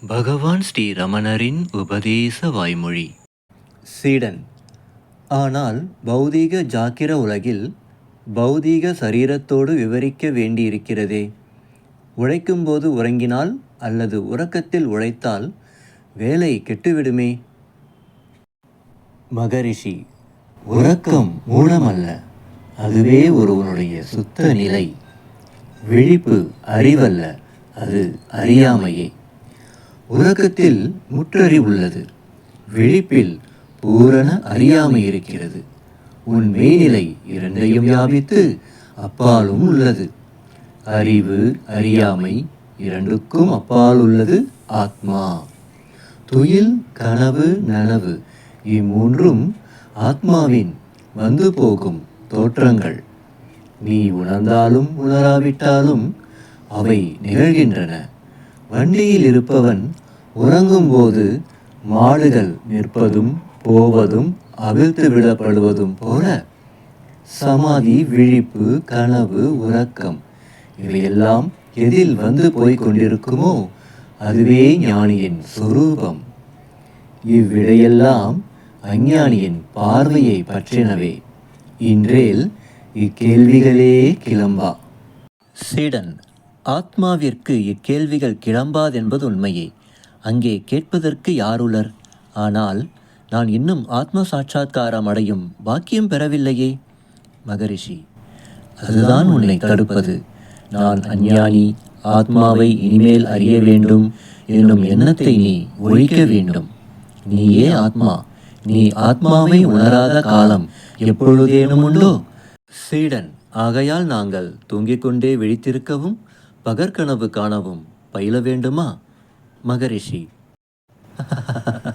பகவான் ஸ்ரீ ரமணரின் உபதேச வாய்மொழி. சீடன். ஆனால் பௌதீக ஜாக்கிர உலகில் பௌதீக சரீரத்தோடு விவரிக்க வேண்டியிருக்கிறதே. உழைக்கும்போது உறங்கினால் அல்லது உறக்கத்தில் உழைத்தால் வேலை கெட்டுவிடுமே. மகரிஷி உறக்கம் மூலமல்ல. அதுவே ஒருவனுடைய சுத்த நிலை. விழிப்பு அறிவல்ல. அது அறியாமையே. உறக்கத்தில் முற்றறிவுள்ளது விழிப்பில் பூரண அறியாமை இருக்கிறது. உன் மெய்நிலை இரண்டையும் வியாபித்து அப்பாலும் உள்ளது. அறிவு அறியாமை இரண்டுக்கும் அப்பால் உள்ளது ஆத்மா. துயில் கனவு நனவு இம்மூன்றும் ஆத்மாவின் வந்து போகும் தோற்றங்கள். நீ உணர்ந்தாலும் உணராவிட்டாலும் அவை நிகழ்கின்றன. வண்டியில் இருப்பவன் உறங்கும்போது மாடுகள் நிற்பதும் போவதும் அவிழ்த்து விடப்படுவதும் போல சமாதி விழிப்பு கனவு உறக்கம் இவையெல்லாம் எதில் வந்து போய்க் கொண்டிருக்குமோ அதுவே ஞானியின் சொரூபம். இவ்விடையெல்லாம் அஞ்ஞானியின் பார்வையை பற்றினவே. இன்றேல் இக்கேள்விகளே கிளம்பா. சீடன் ஆத்மாவிற்கு இக்கேள்விகள் கிளம்பாதென்பது உண்மையே. அங்கே கேட்பதற்கு யாருளர்? ஆனால் நான் இன்னும் ஆத்ம சாட்சா்காரம் அடையும் பாக்கியம் பெறவில்லையே. மகரிஷி அதுதான் உன்னை தடுப்பது. நான் அஞ்ஞானி ஆத்மாவை இனிமேல் அறிய வேண்டும். என்னும் எண்ணத்தை நீ ஒழிக்க வேண்டும். நீயே ஆத்மா. நீ ஆத்மாவை உணராத காலம் எப்பொழுதேனும் உண்டோ? சீடன் ஆகையால் நாங்கள் தூங்கிக் கொண்டே விழித்திருக்கவும் பகற்கனவு காணவும் பயில வேண்டுமா மகரிஷி?